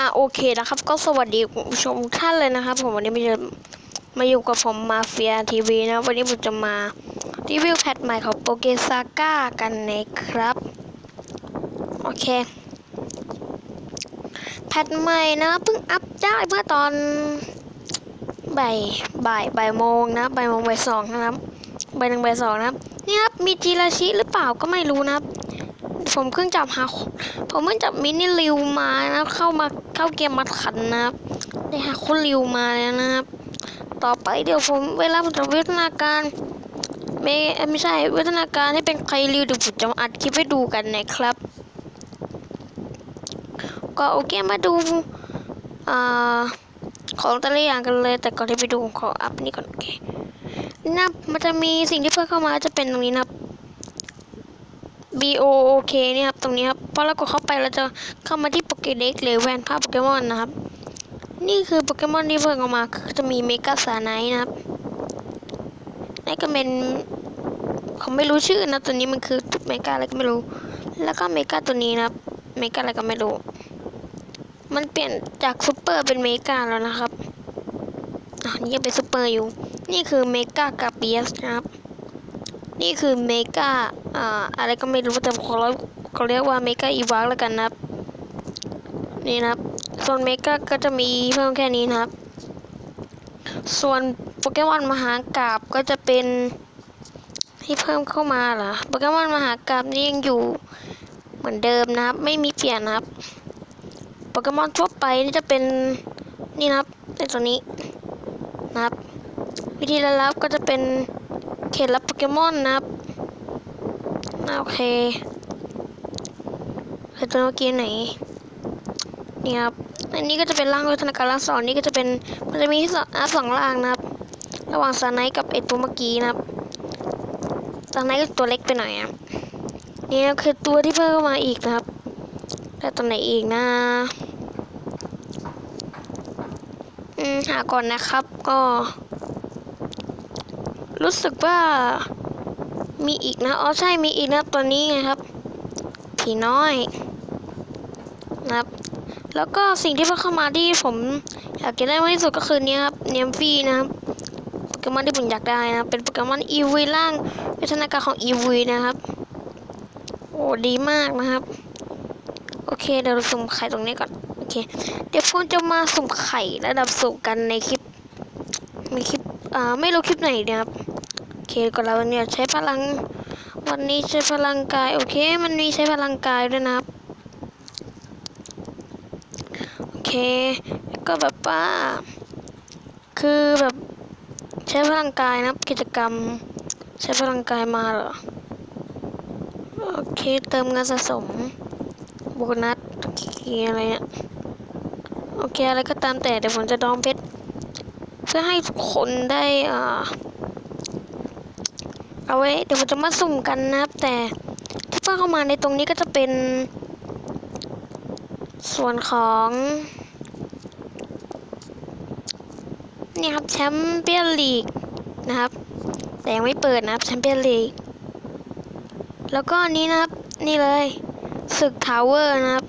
อะโอเคนะครับ ก็สวัสดีคุณผู้ชมท่านเลยนะครับผมวันนี้มาจะมาอยู่กับผมมาเฟียทีวีนะวันนี้ผมจะมารีวิวแพทใหม่ของโปเกซาก้ากันนะครับ โอเค แพทใหม่นะเพิ่งอัพได้เมื่อตอนบ่ายบ่ายบ่ายโมงนะบ่ายโมงบ่ายสองนะครับบ่ายหนึ่งบ่ายสองนะครับนี่ครับมีจีราชิหรือเปล่าก็ไม่รู้นะครับ ผมเพิ่งจับหาผมเพิ่งจับมินิริวมานะเข้ามาเข้าเกมมาขันนะครับได้หาคนริวมาแล้วนะครับ ต่อไปเดี๋ยวผมเวลาผมจะวิวัฒนาการไม่ไม่ใช่วิวัฒนาการให้เป็นใครริวเดี๋ยวผมจะอัดคลิปให้ดูกันนะครับ ก็โอเคมาดูอ่าของแต่ละอย่างกันเลย แต่ก่อนที่ไปดูผมขออัพนี่ก่อนโอเคนะมันจะมีสิ่งที่เพิ่มเข้ามาจะเป็นตรงนี้นะครับ B O O K เนี่ยครับ ตรงนี้ครับ พอเรากดเข้าไปเราจะเข้ามาที่โปเกเด็กหรือแวนภาพโปเกมอนนะครับ นี่คือโปเกมอนที่เพิ่งออกมาคือจะมีเมกาสาไนนะครับนี่ก็เป็นผมไม่รู้ชื่อนะตัวนี้มันคือเมกาอะไรก็ไม่รู้ แล้วก็เมกาตัวนี้นะครับ เมกาอะไรก็ไม่รู้ มันเปลี่ยนจากซูเปอร์เป็นเมกาแล้วนะครับอะนี่ยังเป็นซูเปอร์อยู่ นี่คือเมกากาเปียสนะครับ นี่คือเมกาอ่าอะไรก็ไม่รู้แต่เขาเรียกเขาเรียกว่าเมกาอีวาร์แล้วกันนะครับ นี่นะครับ ส่วนเมกาก็จะมีเพิ่มแค่นี้นะครับ ส่วนโปเกมอนมหากราบก็จะเป็นที่เพิ่มเข้ามาเหรอโปเกมอนมหากราบนี่ยังอยู่เหมือนเดิมนะครับ ไม่มีเปลี่ยนนะครับโปเกมอนทั่วไปนี่จะเป็นนี่นะครับในตัวนี้นะครับ วิธีรับก็จะเป็น เขตรับโปเกมอนนะครับโอเคไอตัวเมื่อกี้ไหนนี่ครับอันนี้ก็จะเป็นร่างวิทนาการร่างสองนี่ก็จะเป็นมันจะมีสองอัพสองร่างนะครับ ระหว่างซาไนกับไอตัวเมื่อกี้นะครับซาไนก็ตัวเล็กไปหน่อยอะนี่นะคือตัวที่เพิ่มเข้ามาอีกนะครับแต่ตัวไหนอีกนะอืมหาก่อนนะครับก็ รู้สึกว่ามีอีกนะ อ๋อใช่มีอีกนะตัวนี้ไงครับ ผีน้อยนะครับ แล้วก็สิ่งที่เพิ่มเข้ามาที่ผมอยากจะได้มากที่สุดก็คือเนี้ยครับเนียมฟีนะครับโปเกมอนที่ผมอยากได้นะเป็นโปเกมอนอีวีร่างวิทนาการของอีวีนะครับโอ้ดีมากนะครับ โอเคเดี๋ยวเราสุ่มไข่ตรงนี้ก่อนโอเค เดี๋ยวผมจะมาสุ่มไข่ระดับสูงกันในคลิปในคลิปอ่าไม่รู้คลิปไหนนะครับ เคก่อนเราวันนี้ใช้พลัง วันนี้ใช้พลังกาย โอเค มันมีใช้พลังกายด้วยนะครับ โอเค ก็แบบว่า คือแบบใช้พลังกายนะครับ กิจกรรม ใช้พลังกายมาเหรอ โอเค เติมเงินสะสม โบนัสโอเคอะไรเนี่ยโอเค อะไรก็ตามแต่เดี๋ยวผมจะดองเพชรเพื่อให้ทุกคนได้อ่า เอาไว้ เดี๋ยวผมจะมาสุ่มกันนะครับ แต่ที่เพิ่มเข้ามาในตรงนี้ก็จะเป็น ส่วนของนี่ครับแชมเปี้ยนลีกนะครับ แต่ยังไม่เปิดนะครับแชมเปี้ยนลีกแล้วก็อันนี้นะครับนี่เลยศึกทาวเวอร์นะครับ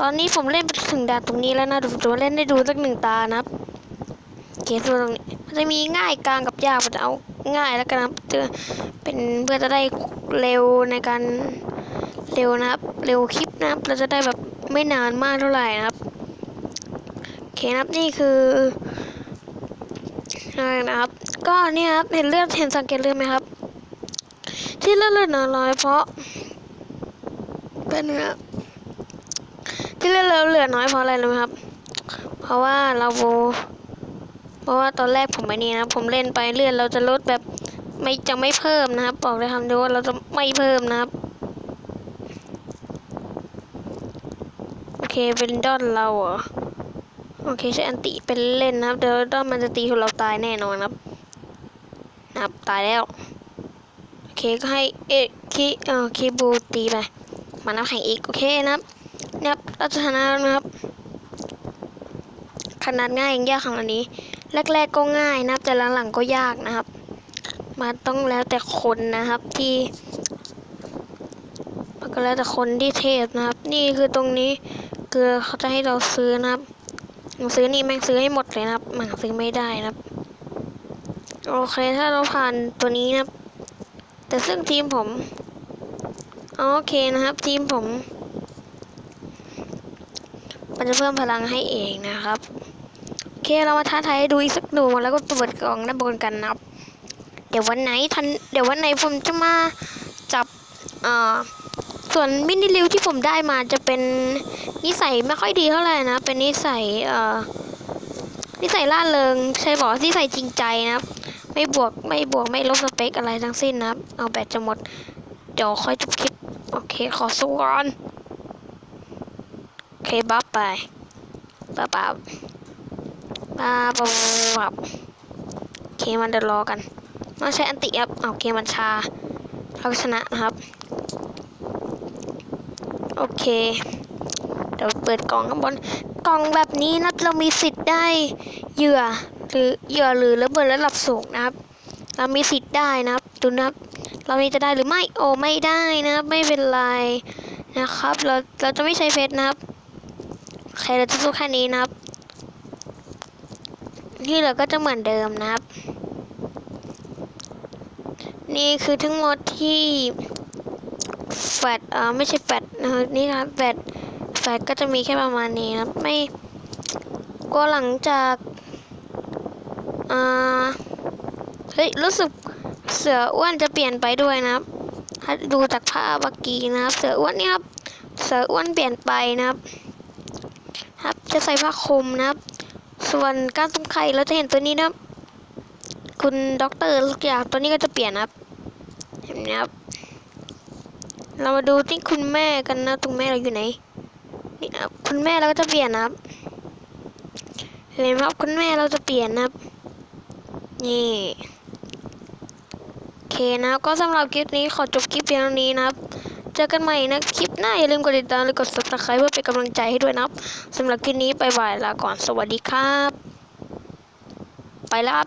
ตอนนี้ผมเล่นไปถึงด่านตรงนี้แล้วนะเดี๋ยวผมจะเล่นได้ดูสักหนึ่งตานะครับเคสตรงนี้มันจะมีง่ายกลางกับยากผมจะเอา ง่ายแล้วกันนะครับเพื่อเป็นเพื่อจะได้เร็วในการเร็วนะครับ เร็วคลิปนะครับ เราจะได้แบบไม่นานมากเท่าไหร่นะครับโอเคนะครับนี่คืออะไรนะครับ ก็เนี่ยครับเห็นเลือดเห็นสังเกตเลือดไหมครับ ที่เลือดเลือดน้อยเพราะเป็นนะครับที่เลือดเราเหลือน้อยเพราะอะไรรู้ไหมครับ เพราะว่าเรา เพราะว่าตอนแรกผมไม่นี่นะผมเล่นไปเลื่อนเราจะลดแบบไม่จะไม่เพิ่มนะครับ บอกเลยคำเดียวว่าเราจะไม่เพิ่มนะครับ โอเคเป็นดอนเราเหรอโอเคใช้อันติเป็นเล่นนะครับเดี๋ยวดอนมันจะตีเราตายแน่นอนนะครับนะครับตายแล้วโอเคก็ให้เอะคีเอ่อคีบูตีไปมานับแข่งอีกโอเคนะครับนะครับเราจะชนะนะครับขนาดง่ายยังยากขนาดนี้ แรกๆก็ง่ายนะครับ แต่หลังๆก็ยากนะครับมันต้องแล้วแต่คนนะครับที่มันก็แล้วแต่คนที่เทพนะครับ นี่คือตรงนี้คือเขาจะให้เราซื้อนะครับหนังสือนี่แม่งซื้อให้หมดเลยนะครับมันหาซื้อไม่ได้นะครับ โอเคถ้าเราผ่านตัวนี้นะครับ แต่ซึ่งทีมผมโอเคนะครับทีมผม มันจะเพิ่มพลังให้เองนะครับ เคเรามาท้าทายดูอีกสักหนูแล้วก็เปิดกล่องด้านบนกันนะครับ เดี๋ยววันไหนทันเดี๋ยววันไหนผมจะมาจับเอ่อส่วนมินิริวที่ผมได้มาจะเป็นนิสัยไม่ค่อยดีเท่าไหร่นะ เป็นนิสัยเอ่อนิสัยล่าเริงใช่บอกนิสัยจริงใจนะครับ ไม่บวกไม่บวกไม่ลบสเปคอะไรทั้งสิ้นนะครับ เอาแบตจะหมด เดี๋ยวค่อยจบคลิป โอเคขอสู้ก่อน โอเคบัฟไปบัฟบัฟบั ฟบัฟบัฟโอเคมันเดินรอกันต้องใช้อันติครับโอาเคมันชา เราชนะนะครับ โอเคเดี๋ยวเปิดกล่องข้างบนกล่องแบบนี้นะเรามีสิทธิ์ได้เหยื่อหรือเหยื่อหรือระเบิดระดับสูงนะครับ เรามีสิทธิ์ได้นะครับดูนะครับเรานี้จะได้หรือไม่โอ้ไม่ได้นะไม่เป็นไรนะครับ เราเราจะไม่ใช้เฟซนะครับโอเคเราจะสู้แค่นี้นะครับ ที่เหลือก็จะเหมือนเดิมนะครับ นี่คือทั้งหมดที่แฟดเอ่อไม่ใช่แฟดนะครับนี่นะครับแฟดแฟดก็จะมีแค่ประมาณนี้นะครับไม่ก็หลังจากอ่าเฮ้ยรู้สึกเสืออ้วนจะเปลี่ยนไปด้วยนะครับ ถ้าดูจากภาพเมื่อกี้นะครับ เสืออ้วนเนี่ยครับ เสืออ้วนเปลี่ยนไปนะครับ ครับจะใส่ผ้าคลุมนะครับ ส่วนการตุ้มไข่เราจะเห็นตัวนี้นะครับคุณด็อกเตอร์ทุกอย่างตัวนี้ก็จะเปลี่ยนนะครับ เห็นไหมครับ เรามาดูที่คุณแม่กันนะคุณแม่เราอยู่ไหนนี่ครับคุณแม่เราก็จะเปลี่ยนนะครับ เห็นไหมครับคุณแม่เราจะเปลี่ยนนะครับ นี่โอเคนะก็สำหรับคลิปนี้ขอจบคลิปเพียงเท่านี้นะครับ เจอกันใหม่นะคลิปหน้า อย่าลืมกดติดตามและกด subscribe เพื่อเป็นกำลังใจให้ด้วยนะครับสำหรับคลิปนี้ไปบายลาก่อนสวัสดีครับ ไปแล้ว